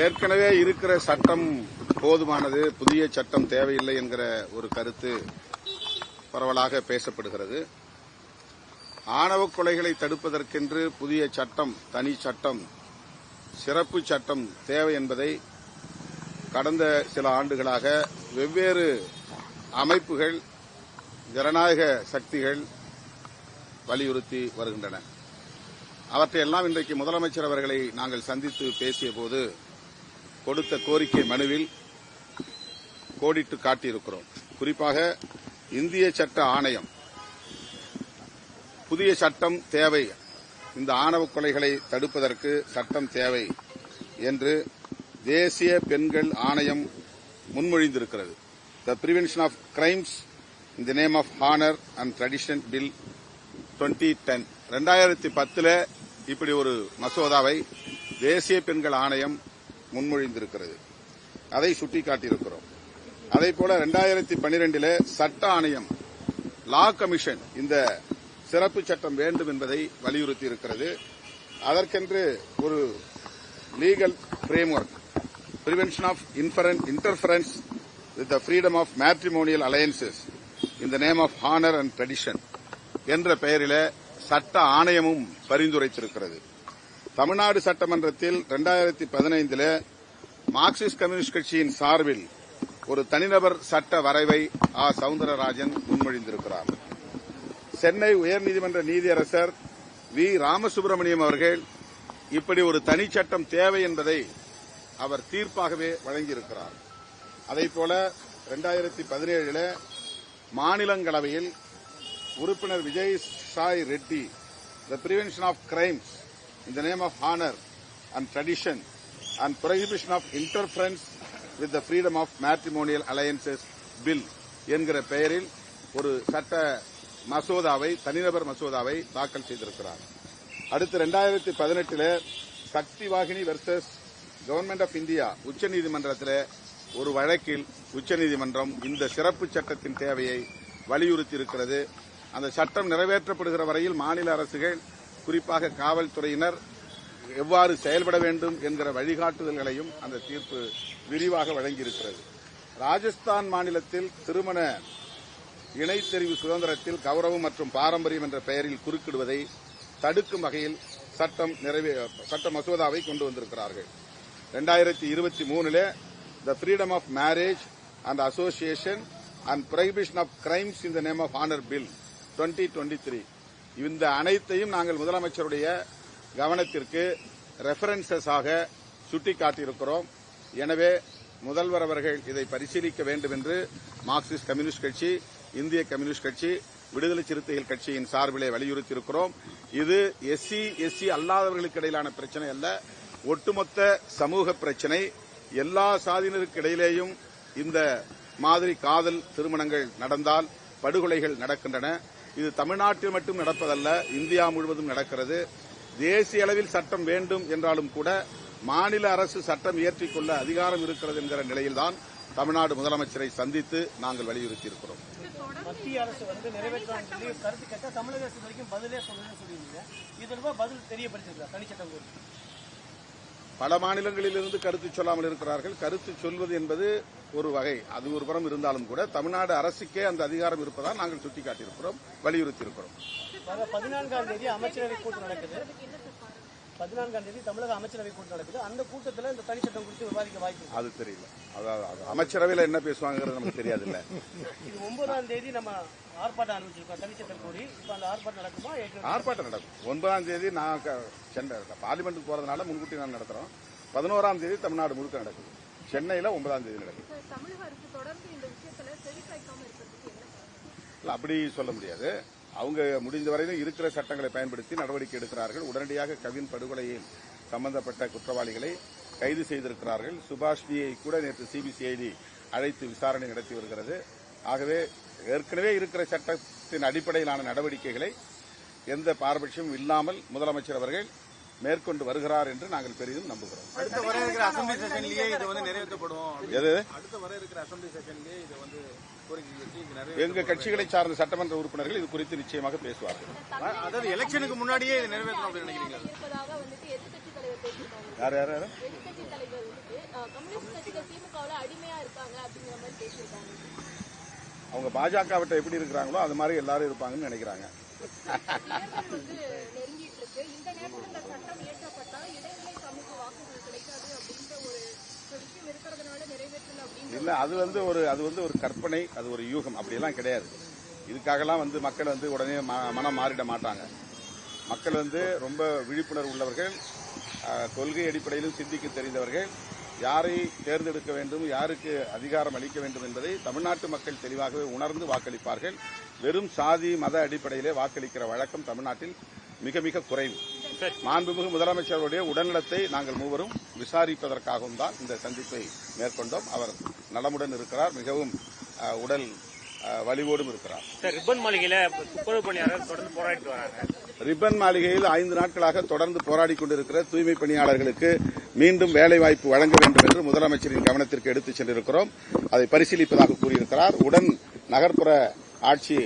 ஏற்கனவே இருக்கிற சட்டம் போதுமானது புதிய சட்டம் தேவையில்லை என்கிற ஒரு கருத்து பரவலாக பேசப்படுகிறது. ஆணவ கொலைகளை தடுப்பதற்கென்று புதிய சட்டம் தனி சட்டம் சிறப்பு சட்டம் தேவை என்பதை கடந்த சில ஆண்டுகளாக வெவ்வேறு அமைப்புகள் ஜனநாயக சக்திகள் வலியுறுத்தி வருகின்றன. அவற்றையெல்லாம் இன்றைக்கு முதலமைச்சர் அவர்களை நாங்கள் சந்தித்து பேசிய போது கொடுத்த கோரிக்கை மனுவில் கோடிட்டு காட்டியிருக்கிறோம். குறிப்பாக இந்திய சட்ட ஆணையம் புதிய சட்டம் தேவை. இந்த ஆணவ கொலைகளை தடுப்பதற்கு சட்டம் தேவை என்று தேசிய பெண்கள் ஆணையம் முன்மொழிந்திருக்கிறது. The prevention of crimes in the name of honour and tradition bill twenty ten ரெண்டாயிரத்தி பத்தில் இப்படி ஒரு மசோதாவை தேசிய பெண்கள் ஆணையம் முன்மொழிந்திருக்கிறது. அதை சுட்டிக்காட்டியிருக்கிறோம். அதே போல ரெண்டாயிரத்தி பன்னிரெண்டில சட்ட ஆணையம் லா கமிஷன் இந்த சிறப்பு சட்டம் வேண்டும் என்பதை வலியுறுத்தி இருக்கிறது அதற்கென்று ஒரு legal framework prevention of interference with the freedom of matrimonial alliances in the name of honour and tradition என்ற பெயரில் சட்ட ஆணையமும் பரிந்துரைத்திருக்கிறது. தமிழ்நாடு சட்டமன்றத்தில் இரண்டாயிரத்தி பதினைந்தில் மார்க்சிஸ்ட் கம்யூனிஸ்ட் கட்சியின் சார்பில் ஒரு தனிநபர் சட்ட வரைவை ஆ. சவுந்தரராஜன் முன்மொழிந்திருக்கிறார். சென்னை உயர்நீதிமன்ற நீதியரசர் வி. ராமசுப்பிரமணியம் அவர்கள் இப்படி ஒரு தனிச்சட்டம் தேவை என்பதை அவர் தீர்ப்பாகவே வழங்கியிருக்கிறார். அதைப்போல இரண்டாயிரத்தி பதினேழில் மாநிலங்களவையில் உறுப்பினர் Vijay Sai Reddy the prevention of crimes in the name of honour and tradition and prohibition of interference with the freedom of matrimonial alliances bill என்கிற பெயரில் ஒரு சட்ட மசோதாவை தனிநபர் மசோதாவை தாக்கல் செய்திருக்கிறார். அடுத்து ரெண்டாயிரத்தி பதினெட்டில் Shakti Vahini versus government of India உச்சநீதிமன்றத்தில் ஒரு வழக்கில் உச்சநீதிமன்றம் இந்த சிறப்பு சட்டத்தின் தேவையை வலியுறுத்தி இருக்கிறது அந்த சட்டம் நிறைவேற்றப்படுகிற வரையில் மாநில அரசுகள் குறிப்பாக காவல்துறையினர் எவ்வாறு செயல்பட வேண்டும் என்கிற வழிகாட்டுதல்களையும் அந்த தீர்ப்பு விரிவாக வழங்கியிருக்கிறது. ராஜஸ்தான் மாநிலத்தில் திருமண இணைத்தெரிவு சுதந்திரத்தில் கௌரவம் மற்றும் பாரம்பரியம் என்ற பெயரில் குறுக்கிடுவதை தடுக்கும் வகையில் சட்டம் நிறைவே சட்ட மசோதாவை கொண்டு வந்திருக்கிறார்கள். ரெண்டாயிரத்தி இருபத்தி மூணுல the freedom of marriage and association and prohibition of crimes in the name of honour bill twenty twenty three இந்த அனைத்தையும் நாங்கள் முதலமைச்சருடைய கவனத்திற்கு ரெஃபரன்சஸாக சுட்டிக்காட்டியிருக்கிறோம். எனவே முதல்வர் அவர்கள் இதை பரிசீலிக்க வேண்டும் என்று மார்க்சிஸ்ட் கம்யூனிஸ்ட் கட்சி இந்திய கம்யூனிஸ்ட் கட்சி விடுதலை சிறுத்தைகள் கட்சியின் சார்பிலே வலியுறுத்தியிருக்கிறோம். இது எஸ்சி எஸ்சி அல்லாதவர்களுக்கு இடையிலான பிரச்சனை அல்ல. ஒட்டுமொத்த சமூக பிரச்சனை. எல்லா சாதியினருக்கு இடையிலேயும் இந்த மாதிரி காதல் திருமணங்கள் நடந்தால் படுகொலைகள் நடக்கின்றன. இது தமிழ்நாட்டில் மட்டும் நடப்பதல்ல இந்தியா முழுவதும் நடக்கிறது. தேசிய அளவில் சட்டம் வேண்டும் என்றாலும் கூட மாநில அரசு சட்டம் இயற்றிக்கொள்ள அதிகாரம் இருக்கிறது என்கிற நிலையில்தான் தமிழ்நாடு முதலமைச்சரை சந்தித்து நாங்கள் வலியுறுத்தியிருக்கிறோம். மத்திய அரசு வந்து நிறைவேற்றான்னு சொல்லி கருத்து கேட்டால் தமிழக அரசு வரைக்கும் பதிலே சொல்லணும்னு சொல்லியிருந்தீங்க. இது பதில் தெரியப்படுத்திருக்கா தனிச்சட்டம் கோரி. பல மாநிலங்களிலிருந்து கருத்து சொல்லாமல் இருக்கிறார்கள். கருத்து சொல்வது என்பது ஒரு வகை. அது ஒரு புறம் இருந்தாலும் கூட தமிழ்நாடு அரசுக்கே அந்த அதிகாரம் இருப்பதால் நாங்கள் சுட்டிக்காட்டியிருக்கிறோம் வலியுறுத்தியிருக்கிறோம். பதினான்காம் தேதி அமைச்சரவை கூட்டம் நடக்குது. பதினான்காம் தேதி தமிழக அமைச்சரவை கூட்டம் நடக்குது. அந்த கூட்டத்துல இந்த தனிச்சட்டம் குறித்து விவாதிக்க வாய்ப்பு இருக்கு. அது தெரியல. அதாவது அது அமைச்சரவையில் என்ன பேசுவாங்கிறது நமக்கு தெரியாதுல்ல. இது ஒன்பதாம் தேதி நம்ம ஆர்ப்பாட்டம் ஆரம்பிச்சிருக்கோம். தனிச்சட்டம் கோரி இப்ப அந்த ஆர்ப்பாட்டம் நடக்குமா? ஆர்ப்பாட்டம் நடக்கும். ஒன்பதாம் தேதி நான் க- சென்னை பார்லிமெண்ட்டுக்கு போறதுனால முன்கூட்டி நான் நடத்துறோம். பதினோராம் தேதி தமிழ்நாடு முழுக்க நடக்குது. சென்னையில ஒன்பதாம் தேதி நடக்குது. தமிழக அரசு தொடர்ந்து இந்த விஷயத்துல செவிசாய்க்காம இருக்கிறதுக்கு என்ன காரணம்? இல்ல, அப்படி சொல்ல முடியாது. அவங்க முடிந்த வரையிலும் இருக்கிற சட்டங்களை பயன்படுத்தி நடவடிக்கை எடுக்கிறார்கள். உடனடியாக கவின் படுகொலையில் சம்பந்தப்பட்ட குற்றவாளிகளை கைது செய்திருக்கிறார்கள். சுபாஷ்டியை கூட நேற்று சிபிசிஐடி அழைத்து விசாரணை நடத்தி வருகிறது. ஆகவே ஏற்கனவே இருக்கிற சட்டத்தின் அடிப்படையிலான நடவடிக்கைகளை எந்த பாரபட்சமும் இல்லாமல் முதலமைச்சர் அவர்கள் மேற்கொண்டு வருகிறார் என்று நாங்கள் பெரிதும் நம்புகிறோம். அடுத்த வர இருக்கிற அசம்பிளி செஷன்லயே இது வந்து நிறைவேற்றப்படும் எது? அடுத்த வர இருக்கிற அசம்பிளி செஷன்லயே இது வந்து கோரிக்கை வச்சு இது நிறைவே எங்க கட்சிகளை சார்ந்த சட்டமன்ற உறுப்பினர்கள் இது குறித்து நிச்சயமாக பேசுவார்கள். அதாவது எலெக்ஷனுக்கு முன்னாடியே இது நிறைவேற்றணும் யார் யார் யார்? எதிர்க்கட்சி தலைவர் வந்து கம்யூனிஸ்ட் கட்சிகள் திமுகவுல அடிமையா இருக்காங்க அப்படிங்கிற மாதிரி பேசியிருக்காங்க. அவங்க பாஜகவிட்ட எப்படி இருக்கிறாங்களோ அது மாதிரி எல்லாரும் இருப்பாங்கன்னு நினைக்கிறாங்க. இல்ல அது வந்து ஒரு அது வந்து ஒரு கற்பனை அது ஒரு யூகம். அப்படியெல்லாம் கிடையாது. இதுக்காகலாம் வந்து மக்கள் வந்து உடனே ம- மனம் மாறிட மாட்டாங்க. மக்கள் வந்து ரொம்ப விழிப்புணர்வு உள்ளவர்கள் கொள்கை அடிப்படையிலும் சிந்திக்க தெரிந்தவர்கள் யாரை தேர்ந்தெடுக்க வேண்டும் யாருக்கு அதிகாரம் அளிக்க வேண்டும் என்பதை தமிழ்நாட்டு மக்கள் தெளிவாகவே உணர்ந்து வாக்களிப்பார்கள். வெறும் சாதி மத அடிப்படையிலே வாக்களிக்கிற வழக்கம் தமிழ்நாட்டில் மிக மிக குறைவு. மாண்புமிகு முதலமைச்சருடைய உடல்நலத்தை நாங்கள் மூவரும் விசாரிப்பதற்காகவும் தான் இந்த சந்திப்பை மேற்கொண்டோம். அவர் நலமுடன் இருக்கிறார். மிகவும் உடல் வலிவோடும் இருக்கிறார். சார் ரிப்பன் மாளிகையில துப்புரவு பணியாளர்கள் தொடர்ந்து போராடிட்டு வராங்க. ரிப்பன் மாளிகையில் ஐந்து நாட்களாக தொடர்ந்து போராடி கொண்டிருக்கிற தூய்மை பணியாளர்களுக்கு மீண்டும் வேலைவாய்ப்பு வழங்க வேண்டும் என்று முதலமைச்சரின் கவனத்திற்கு எடுத்துச் சென்றிருக்கிறோம். அதை பரிசீலிப்பதாக கூறியிருக்கிறார். உடன் நகர்ப்புற ஆட்சி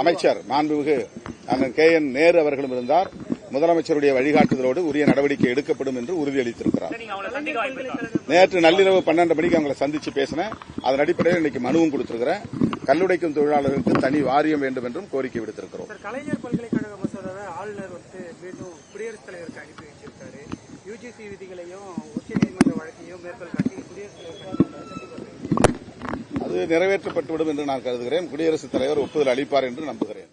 அமைச்சர் மாண்புமிகு அண்ணன் கே என் நேரு அவர்களும் இருந்தார். முதலமைச்சருடைய வழிகாட்டுதலோடு உரிய நடவடிக்கை எடுக்கப்படும் என்று உறுதியளித்திருக்கிறார். நேற்று நள்ளிரவு பன்னெண்டு மணிக்கு அவங்களை சந்திச்சு பேசினேன். அதன் அடிப்படையில் இன்னைக்கு மனுவும் கொடுத்திருக்கிறேன். கல்லுடைக்கும் தொழிலாளர்களுக்கு தனி வாரியம் வேண்டும் என்றும் கோரிக்கை விடுத்திருக்கிறோம். சார் கலைஞர் பல்கலைக்கழக மசோதாவை ஆளுநர் வந்து மீண்டும் குடியரசுத் தலைவருக்கு அனுப்பி வச்சிருக்காரு யூஜிசி விதிகளையும் உச்சநீதிமன்ற வழக்கையும் மேற்கோள் காட்டி குடியரசுத் தலைவர் அது நிறைவேற்றப்பட்டுவிடும் என்று நான் கருதுகிறேன். குடியரசுத் தலைவர் ஒப்புதல் அளிப்பார் என்று நம்புகிறேன்.